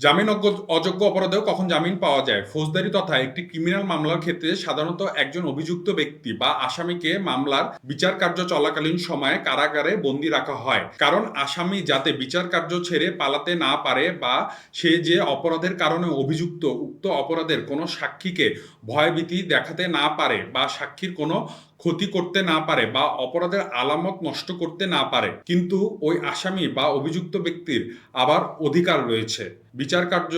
জামিন অযোগ্য অপরাধেও কখন জামিন পাওয়া যায়? ফৌজদারি তথা একটি ক্রিমিনাল মামলার ক্ষেত্রে সাধারণত একজন অভিযুক্ত ব্যক্তি বা আসামিকে মামলার বিচার কার্য চলাকালীন সময়ে কারাগারে বন্দী রাখা হয়। কারণ আসামি যাতে বিচার কার্য ছেড়ে পালাতে না পারে বা সে যে অপরাধের কারণে অভিযুক্ত, উক্ত অপরাধের কোনো সাক্ষীকে ভয়ভীতি দেখাতে না পারে বা সাক্ষীর কোনো ক্ষতি করতে না পারে বা অপরাধের আলামত নষ্ট করতে না পারে, কিন্তু ওই আসামি বা অভিযুক্ত ব্যক্তির আবার অধিকার রয়েছে। বিচার কার্য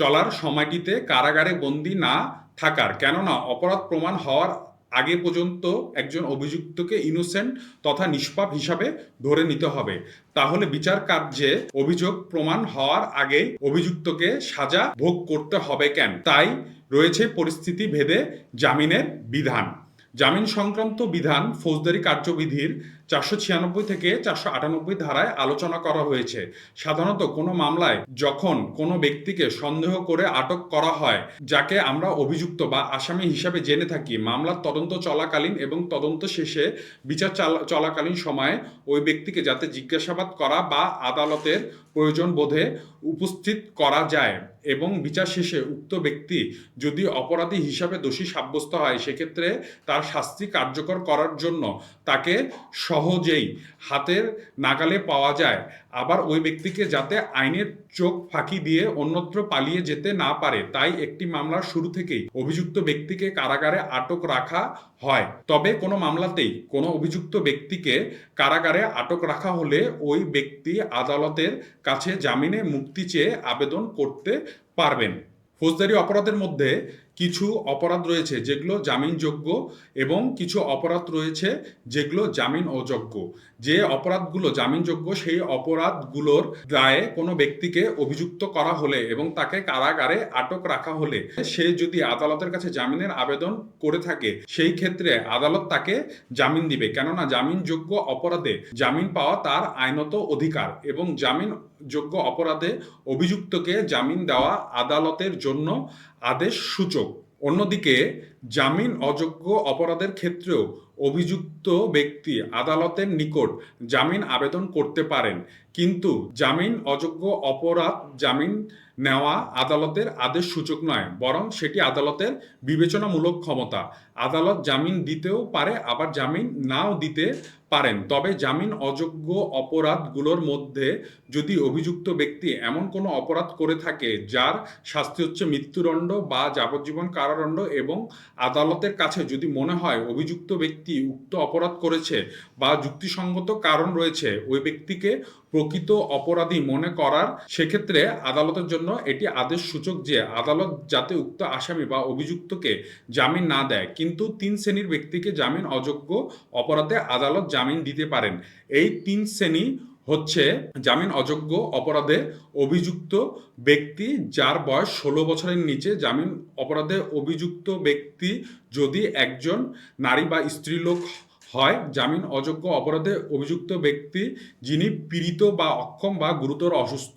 চলার সময়টিতে কারাগারে বন্দী না থাকার, কেননা অপরাধ প্রমাণ হওয়ার আগে পর্যন্ত একজন অভিযুক্তকে ইনোসেন্ট তথা নিষ্পাপ হিসাবে ধরে নিতে হবে। তাহলে বিচার কার্যে অভিযোগ প্রমাণ হওয়ার আগেই অভিযুক্তকে সাজা ভোগ করতে হবে কেন? তাই রয়েছে পরিস্থিতি ভেদে জামিনের বিধান। জামিন সংক্রান্ত বিধান ফৌজদারি কার্যবিধির চারশো ছিয়ানব্বই থেকে চারশো আটানব্বই ধারায় আলোচনা করা হয়েছে। সাধারণত কোনো মামলায় যখন কোনো ব্যক্তিকে সন্দেহ করে আটক করা হয়, যাকে আমরা অভিযুক্ত বা আসামি হিসাবে জেনে থাকি, মামলার তদন্ত চলাকালীন এবং তদন্ত শেষে বিচার চালা- চলাকালীন সময়ে ওই ব্যক্তিকে যাতে জিজ্ঞাসাবাদ করা বা আদালতের প্রয়োজন বোধে উপস্থিত করা যায় এবং বিচার শেষে উক্ত ব্যক্তি যদি অপরাধী হিসাবে দোষী সাব্যস্ত হয়, সেক্ষেত্রে তার শাস্তি কার্যকর করার জন্য তাকে সহজেই হাতের নাগালে পাওয়া যায়। আবার ওই ব্যক্তিকে যাতে আইনের চোখ ফাঁকি দিয়ে অন্যত্র পালিয়ে যেতে না পারে, তাই একটি মামলার শুরু থেকেই অভিযুক্ত ব্যক্তিকে কারাগারে আটক রাখা হয়। তবে কোনো মামলাতেই কোনো অভিযুক্ত ব্যক্তিকে কারাগারে আটক রাখা হলে ওই ব্যক্তি আদালতের কাছে জামিনে মুক্তি চেয়ে আবেদন করতে পারবেন। ফৌজদারি অপরাধের মধ্যে কিছু অপরাধ রয়েছে যেগুলো জামিনযোগ্য এবং কিছু অপরাধ রয়েছে যেগুলো জামিন অযোগ্য যে অপরাধগুলো জামিনযোগ্য, সেই অপরাধগুলোর দায়ে কোনো ব্যক্তিকে অভিযুক্ত করা হলে এবং তাকে কারাগারে আটক রাখা হলে সে যদি আদালতের কাছে জামিনের আবেদন করে থাকে, সেই ক্ষেত্রে আদালত তাকে জামিন দিবে। কেননা জামিনযোগ্য অপরাধে জামিন পাওয়া তার আইনত অধিকার এবং জামিন যোগ্য অপরাধে অভিযুক্তকে জামিন দেওয়া আদালতের জন্য আদেশ সূচক। অন্যদিকে, জামিন অযোগ্য অপরাধের ক্ষেত্রেও অভিযুক্ত ব্যক্তি আদালতের নিকট জামিন আবেদন করতে পারেন। কিন্তু জামিন অযোগ্য অপরাধ জামিন নেওয়া আদালতের আদেশ সূচক নয়, বরং সেটি আদালতের বিবেচনামূলক ক্ষমতা। আদালত জামিন দিতেও পারে, আবার জামিন নাও দিতে পারেন। তবে জামিন অযোগ্য অপরাধগুলোর মধ্যে যদি অভিযুক্ত ব্যক্তি এমন কোনো অপরাধ করে থাকে, যার শাস্তি হচ্ছে মৃত্যুদণ্ড বা যাবজ্জীবন কারাদণ্ড এবং আদালতের কাছে যদি মনে হয় অভিযুক্ত ব্যক্তি উক্ত অপরাধ করেছে বা যুক্তিসঙ্গত কারণ রয়েছে, ওই ব্যক্তিকে প্রকৃত অপরাধী মনে করার সেক্ষেত্রে আদালতের জন্য এটি আদেশ সূচক যে আদালত যাতে উক্ত আসামি বা অভিযুক্তকে জামিন না দেয়। কিন্তু তিন শ্রেণির ব্যক্তিকে জামিন অযোগ্য অপরাধে আদালত জামিন দিতে পারেন। এই তিন শ্রেণি হচ্ছে জামিন অযোগ্য অপরাধে অভিযুক্ত ব্যক্তি যার বয়স ষোলো বছরের নিচে। জামিন অপরাধে অভিযুক্ত ব্যক্তি যদি একজন নারী বা স্ত্রীলোক হয়। জামিন অযোগ্য অপরাধে অভিযুক্ত ব্যক্তি যিনি পীড়িত বা অক্ষম বা গুরুতর অসুস্থ,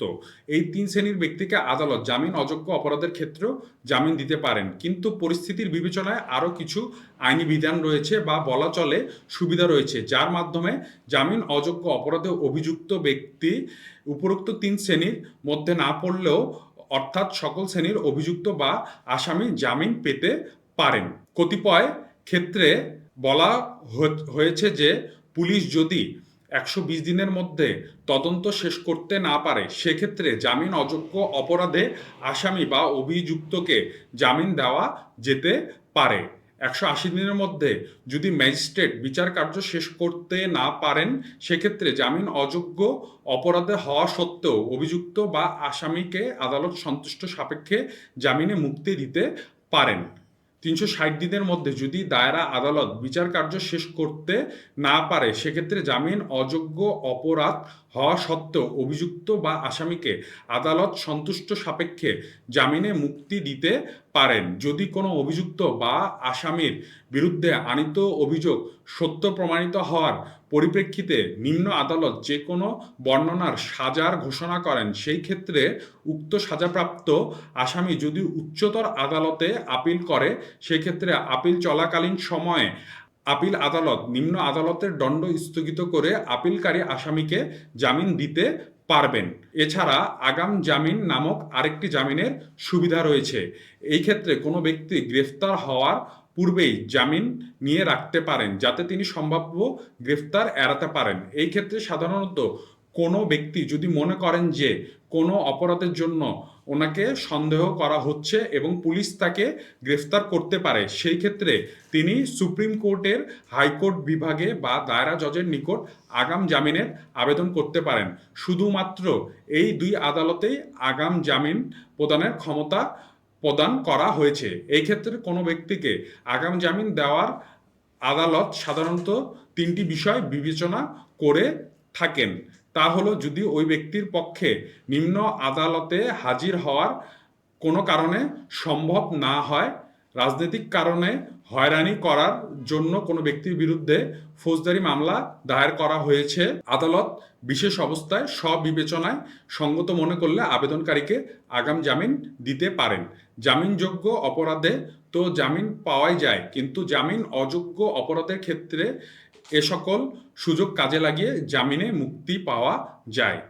এই তিন শ্রেণির ব্যক্তিকে আদালত জামিন অযোগ্য অপরাধের ক্ষেত্রেও জামিন দিতে পারেন। কিন্তু পরিস্থিতির বিবেচনায় আরও কিছু আইনি বিধান রয়েছে বা বলা চলে সুবিধা রয়েছে, যার মাধ্যমে জামিন অযোগ্য অপরাধে অভিযুক্ত ব্যক্তি উপরোক্ত তিন শ্রেণির মধ্যে না পড়লেও অর্থাৎ সকল শ্রেণির অভিযুক্ত বা আসামি জামিন পেতে পারেন। কতিপয় ক্ষেত্রে বলা হয়েছে যে পুলিশ যদি একশো বিশ দিনের মধ্যে তদন্ত শেষ করতে না পারে, সেক্ষেত্রে জামিন অযোগ্য অপরাধে আসামি বা অভিযুক্তকে জামিন দেওয়া যেতে পারে। একশো আশি দিনের মধ্যে যদি ম্যাজিস্ট্রেট বিচার কার্য শেষ করতে না পারেন, সেক্ষেত্রে জামিন অযোগ্য অপরাধে হওয়া সত্ত্বেও অভিযুক্ত বা আসামিকে আদালত সন্তুষ্ট সাপেক্ষে জামিনে মুক্তি দিতে পারেন। তিনশো ষাট দিনের মধ্যে যদি দায়রা আদালত বিচার কার্য শেষ করতে না পারে, সেক্ষেত্রে জামিন, অযোগ্য, অপরাধ হওয়া সত্ত্বেও অভিযুক্ত বা আসামিকে আদালত সন্তুষ্ট সাপেক্ষে জামিনে মুক্তি দিতে পারেন। যদি কোনো অভিযুক্ত বা আসামির বিরুদ্ধে আনিত অভিযোগ সত্য প্রমাণিত হওয়ার পরিপ্রেক্ষিতে নিম্ন আদালত যে কোনো বর্ণনার সাজার ঘোষণা করেন, সেই ক্ষেত্রে উক্ত সাজাপ্রাপ্ত আসামি যদি উচ্চতর আদালতে আপিল করে সেক্ষেত্রে আপিল চলাকালীন সময়ে আপিল আদালত, নিম্ন আদালতের দণ্ড স্থগিত করে আপিলকারী আসামিকে জামিন দিতে পারবেন। এছাড়া আগাম জামিন নামক আরেকটি জামিনের সুবিধা রয়েছে। এই ক্ষেত্রে কোনো ব্যক্তি গ্রেফতার হওয়ার পূর্বেই জামিন নিয়ে রাখতে পারেন, যাতে তিনি সম্ভাব্য গ্রেফতার এড়াতে পারেন। এই ক্ষেত্রে সাধারণত কোনো ব্যক্তি যদি মনে করেন যে কোনো অপরাধের জন্য ওনাকে সন্দেহ করা হচ্ছে এবং পুলিশ তাকে গ্রেফতার করতে পারে। সেই ক্ষেত্রে তিনি সুপ্রিম কোর্টের হাইকোর্ট বিভাগে বা দায়রা জজের নিকট আগাম জামিনের আবেদন করতে পারেন। শুধুমাত্র এই দুই আদালতেই আগাম জামিন প্রদানের ক্ষমতা প্রদান করা হয়েছে। এই ক্ষেত্রে কোনো ব্যক্তিকে আগাম জামিন দেওয়ার আদালত সাধারণত তিনটি বিষয় বিবেচনা করে থাকেন। তা হলো যদি ওই ব্যক্তির পক্ষে নিম্ন আদালতে হাজির হওয়ার কোনো কারণে সম্ভব না হয়, রাজনৈতিক কারণে হয়রানি করার জন্য কোনো ব্যক্তির বিরুদ্ধে ফৌজদারি মামলা দায়ের করা হয়েছে, আদালত বিশেষ অবস্থায় স্ববিবেচনায় সঙ্গত মনে করলে আবেদনকারীকে আগাম জামিন দিতে পারেন। জামিনযোগ্য অপরাধে তো জামিন পাওয়াই যায়, কিন্তু জামিন অযোগ্য অপরাধের ক্ষেত্রে এ সকল সুযোগ কাজে লাগিয়ে জামিনে মুক্তি পাওয়া যায়।